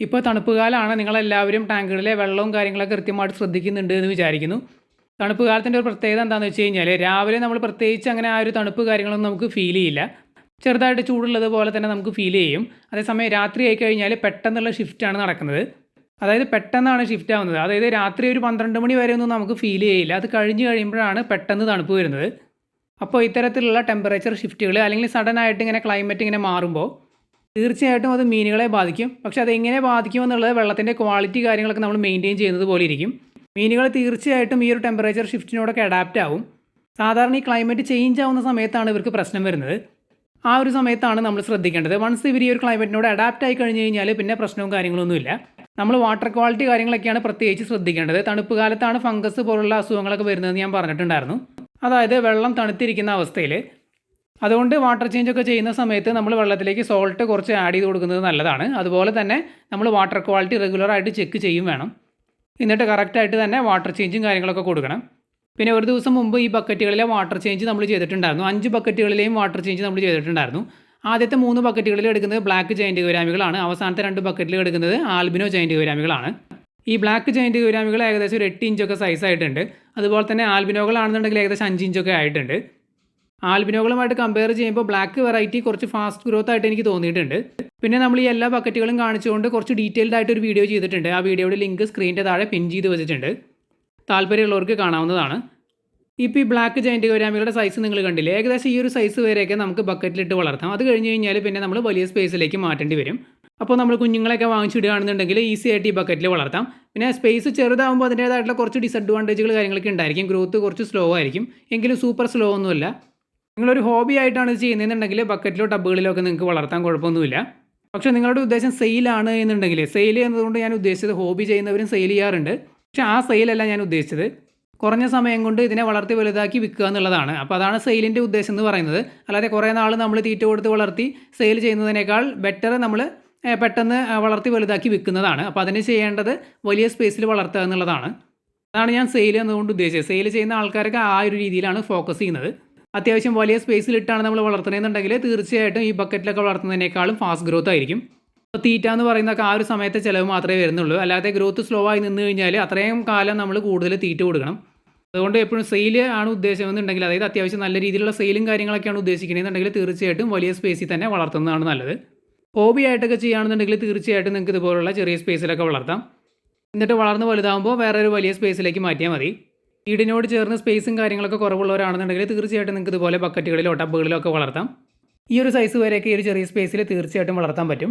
ഇപ്പോൾ തണുപ്പ് കാലമാണ് നിങ്ങളെല്ലാവരും ടാങ്കുകളിലെ വെള്ളവും കാര്യങ്ങളൊക്കെ കൃത്യമായിട്ട് ശ്രദ്ധിക്കുന്നുണ്ട് എന്ന് വിചാരിക്കുന്നു. തണുപ്പ് കാലത്തിന്റെ ഒരു പ്രത്യേകത എന്താണെന്ന് വെച്ച് കഴിഞ്ഞാൽ രാവിലെ നമ്മൾ പ്രത്യേകിച്ച് അങ്ങനെ ആ ഒരു തണുപ്പ് കാര്യങ്ങളൊന്നും നമുക്ക് ഫീൽ ചെയ്യില്ല. ചെറുതായിട്ട് ചൂടുള്ളത് പോലെ തന്നെ നമുക്ക് ഫീൽ ചെയ്യും. അതേസമയം രാത്രി ആയി കഴിഞ്ഞാൽ പെട്ടെന്നുള്ള ഷിഫ്റ്റാണ് നടക്കുന്നത്. അതായത് പെട്ടെന്നാണ് ഷിഫ്റ്റ് ആവുന്നത്. അതായത് രാത്രി ഒരു പന്ത്രണ്ട് മണി വരെ ഒന്നും നമുക്ക് ഫീൽ ചെയ്യില്ല. അത് കഴിഞ്ഞ് കഴിയുമ്പോഴാണ് പെട്ടെന്ന് തണുപ്പ് വരുന്നത്. അപ്പോൾ ഇത്തരത്തിലുള്ള ടെമ്പറേച്ചർ ഷിഫ്റ്റുകൾ അല്ലെങ്കിൽ സഡൻ ആയിട്ട് ഇങ്ങനെ ക്ലൈമറ്റ് ഇങ്ങനെ മാറുമ്പോൾ തീർച്ചയായിട്ടും അത് മീനുകളെ ബാധിക്കും. പക്ഷേ അതെങ്ങനെ ബാധിക്കും എന്നുള്ളത് വെള്ളത്തിന്റെ ക്വാളിറ്റി കാര്യങ്ങളൊക്കെ നമ്മൾ മെയിന്റെയിൻ ചെയ്യുന്നത് പോലെ ഇരിക്കും. മീനുകൾ തീർച്ചയായിട്ടും ഈ ഒരു ടെമ്പറേച്ചർ ഷിഫ്റ്റിനോടൊക്കെ അഡാപ്റ്റ് ആവും. സാധാരണ ഈ ക്ലൈമറ്റ് ചേഞ്ച് ആവുന്ന സമയത്താണ് ഇവർക്ക് പ്രശ്നം വരുന്നത്. ആ ഒരു സമയത്താണ് നമ്മൾ ശ്രദ്ധിക്കേണ്ടത്. വൺസ് ഇവർ ഈ ഒരു ക്ലൈമറ്റിനോട് അഡാപ്റ്റ് ആയി കഴിഞ്ഞ് കഴിഞ്ഞാൽ പിന്നെ പ്രശ്നവും കാര്യങ്ങളൊന്നുമില്ല നമ്മൾ വാട്ടർ ക്വാളിറ്റി കാര്യങ്ങളൊക്കെയാണ് പ്രത്യേകിച്ച് ശ്രദ്ധിക്കേണ്ടത്. തണുപ്പ് കാലത്താണ് ഫംഗസ് പോലുള്ള അസുഖങ്ങളൊക്കെ വരുന്നതെന്ന് ഞാൻ പറഞ്ഞിട്ടുണ്ടായിരുന്നു. അതായത് വെള്ളം തണുത്തിരിക്കുന്ന അവസ്ഥയിൽ അതുകൊണ്ട് വാട്ടർ ചേഞ്ച് ഒക്കെ ചെയ്യുന്ന സമയത്ത് നമ്മൾ വെള്ളത്തിലേക്ക് സോൾട്ട് കുറച്ച് ആഡ് ചെയ്ത് കൊടുക്കുന്നത് നല്ലതാണ്. അതുപോലെ തന്നെ നമ്മൾ വാട്ടർ ക്വാളിറ്റി റെഗുലറായിട്ട് ചെക്ക് ചെയ്യും വേണം. എന്നിട്ട് കറക്റ്റായിട്ട് തന്നെ വാട്ടർ ചേഞ്ചും കാര്യങ്ങളൊക്കെ കൊടുക്കണം. പിന്നെ ഒരു ദിവസം മുമ്പ് ഈ ബക്കറ്റുകളിലെ വാട്ടർ ചേഞ്ച് നമ്മൾ ചെയ്തിട്ടുണ്ടായിരുന്നു. അഞ്ച് ബക്കറ്റുകളിലെയും വാട്ടർ ചേഞ്ച് നമ്മൾ ചെയ്തിട്ടുണ്ടായിരുന്നു. ആദ്യത്തെ മൂന്ന് ബക്കറ്റുകളിൽ എടുക്കുന്നത് ബ്ലാക്ക് ജയന്റ് ഗുരാമികളാണ്. അവസാനത്തെ രണ്ട് ബക്കറ്റിൽ എടുക്കുന്നത് ആൽബിനോ ജയന്റ് ഗുരാമികളാണ്. ഈ ബ്ലാക്ക് ജയന്റ് ഗുരാമികൾ ഏകദേശം ഒരു എട്ട് ഇഞ്ചൊക്കെ സൈസ് ആയിട്ടുണ്ട്. അതുപോലെ തന്നെ ആൽബിനോകളാണെന്നുണ്ടെങ്കിൽ ഏകദേശം അഞ്ച് ഇഞ്ചൊക്കെ ആയിട്ടുണ്ട്. ആൽബിനോകളുമായിട്ട് കമ്പയർ ചെയ്യുമ്പോൾ ബ്ലാക്ക് വെറൈറ്റി കുറച്ച് ഫാസ്റ്റ് ഗ്രോത്ത് ആയിട്ട് എനിക്ക് തോന്നിയിട്ടുണ്ട്. പിന്നെ നമ്മൾ ഈ എല്ലാ ബക്കറ്റുകളും കാണിച്ചുകൊണ്ട് കുറച്ച് ഡീറ്റെയിൽഡ് ആയിട്ട് ഒരു വീഡിയോ ചെയ്തിട്ടുണ്ട്. ആ വീഡിയോയുടെ ലിങ്ക് സ്ക്രീനിന്റെ താഴെ പിൻ ചെയ്ത് വെച്ചിട്ടുണ്ട്. താല്പര്യമുള്ളവർക്ക് കാണാവുന്നതാണ്. ഇപ്പോൾ ഈ ബ്ലാക്ക് ജയന്റ് ഗോരാമികളുടെ സൈസ് നിങ്ങൾ കണ്ടില്ലേ? ഏകദേശം ഈ ഒരു സൈസ് വരെയൊക്കെ നമുക്ക് ബക്കറ്റിലിട്ട് വളർത്താം. അത് കഴിഞ്ഞ് കഴിഞ്ഞാൽ പിന്നെ നമ്മൾ വലിയ സ്പേസിലേക്ക് മാറ്റേണ്ടി വരും. അപ്പോൾ നമ്മൾ കുഞ്ഞുങ്ങളെയൊക്കെ വാങ്ങിച്ചിടുകയാണെന്നുണ്ടെങ്കിൽ ഈസി ആയിട്ട് ഈ ബക്കറ്റിൽ വളർത്താം. പിന്നെ സ്പേസ് ചെറുതാകുമ്പോൾ അതിന്റേതായിട്ടുള്ള കുറച്ച് ഡിസഡ്വാന്റേജുകൾ കാര്യങ്ങളൊക്കെ ഉണ്ടായിരിക്കും. ഗ്രോത്ത് കുറച്ച് സ്ലോ ആയിരിക്കും. എങ്കിലും സൂപ്പർ സ്ലോ ഒന്നുമല്ല. നിങ്ങളൊരു ഹോബി ആയിട്ടാണ് ഇത് ചെയ്യുന്നതെന്നുണ്ടെങ്കിൽ ബക്കറ്റിലോ ടബുകളിലോ ഒക്കെ നിങ്ങൾക്ക് വളർത്താൻ കുഴപ്പമൊന്നുമില്ല. പക്ഷേ നിങ്ങളുടെ ഉദ്ദേശം സെയിലാണ് എന്നുണ്ടെങ്കിൽ സെയിൽ എന്നതുകൊണ്ട് ഞാൻ ഉദ്ദേശിച്ചത് ഹോബി ചെയ്യുന്നവരും സെയിൽ ചെയ്യാറുണ്ട്. പക്ഷേ ആ സെയിലല്ല ഞാൻ ഉദ്ദേശിച്ചത്. കുറഞ്ഞ സമയം കൊണ്ട് ഇതിനെ വളർത്തി വലുതാക്കി വിൽക്കുക എന്നുള്ളതാണ്. അപ്പോൾ അതാണ് സെയിലിന്റെ ഉദ്ദേശം എന്ന് പറയുന്നത്. അല്ലാതെ കുറേ നാൾ നമ്മൾ തീറ്റ കൊടുത്ത് വളർത്തി സെയിൽ ചെയ്യുന്നതിനേക്കാൾ ബെറ്റർ നമ്മൾ പെട്ടെന്ന് വളർത്തി വലുതാക്കി വിൽക്കുന്നതാണ്. അപ്പോൾ അതിന് ചെയ്യേണ്ടത് വലിയ സ്പേസിൽ വളർത്തുക എന്നുള്ളതാണ്. അതാണ് ഞാൻ സെയിൽ എന്നതുകൊണ്ട് ഉദ്ദേശിച്ചത്. സെയിൽ ചെയ്യുന്ന ആൾക്കാരൊക്കെ ആ ഒരു രീതിയിലാണ് ഫോക്കസ് ചെയ്യുന്നത്. അത്യാവശ്യം വലിയ സ്പേസിലിട്ടാണ് നമ്മൾ വളർത്തുന്നതെന്നുണ്ടെങ്കിൽ തീർച്ചയായിട്ടും ഈ ബക്കറ്റിലൊക്കെ വളർത്തുന്നതിനേക്കാളും ഫാസ്റ്റ് ഗ്രോത്ത് ആയിരിക്കും. അപ്പോൾ തീറ്റ എന്ന് പറയുന്നതൊക്കെ ആ ഒരു സമയത്തെ ചിലവ് മാത്രമേ വരുന്നുള്ളൂ. അല്ലാതെ ഗ്രോത്ത് സ്ലോ ആയി നിന്ന് കഴിഞ്ഞാൽ അത്രയും കാലം നമ്മൾ കൂടുതൽ തീറ്റ കൊടുക്കണം. അതുകൊണ്ട് എപ്പോഴും സെയിൽ ആണ് ഉദ്ദേശമെന്നുണ്ടെങ്കിൽ അതായത് അത്യാവശ്യം നല്ല രീതിയിലുള്ള സെയിലും കാര്യങ്ങളൊക്കെയാണ് ഉദ്ദേശിക്കുന്നതെന്നുണ്ടെങ്കിൽ തീർച്ചയായിട്ടും വലിയ സ്പേസിൽ തന്നെ വളർത്തുന്നതാണ് നല്ലത്. ഹോബി ആയിട്ടൊക്കെ ചെയ്യുകയാണെന്നുണ്ടെങ്കിൽ തീർച്ചയായിട്ടും നിങ്ങൾക്ക് ഇതുപോലുള്ള ചെറിയ സ്പേസിലൊക്കെ വളർത്താം. എന്നിട്ട് വളർന്ന് വലുതാകുമ്പോൾ വേറൊരു വലിയ സ്പേസിലേക്ക് മാറ്റിയാൽ മതി. വീടിനോട് ചേർന്ന് സ്പേസും കാര്യങ്ങളൊക്കെ കുറവുള്ളവരാണെന്നുണ്ടെങ്കിൽ തീർച്ചയായിട്ടും നിങ്ങൾക്ക് ഇതുപോലെ ബക്കറ്റുകളിലോ ടബുകളിലോ ഒക്കെ വളർത്താം. ഈ ഒരു സൈസ് വരെയൊക്കെ ഈ ഒരു ചെറിയ സ്പേസിൽ തീർച്ചയായിട്ടും വളർത്താൻ പറ്റും.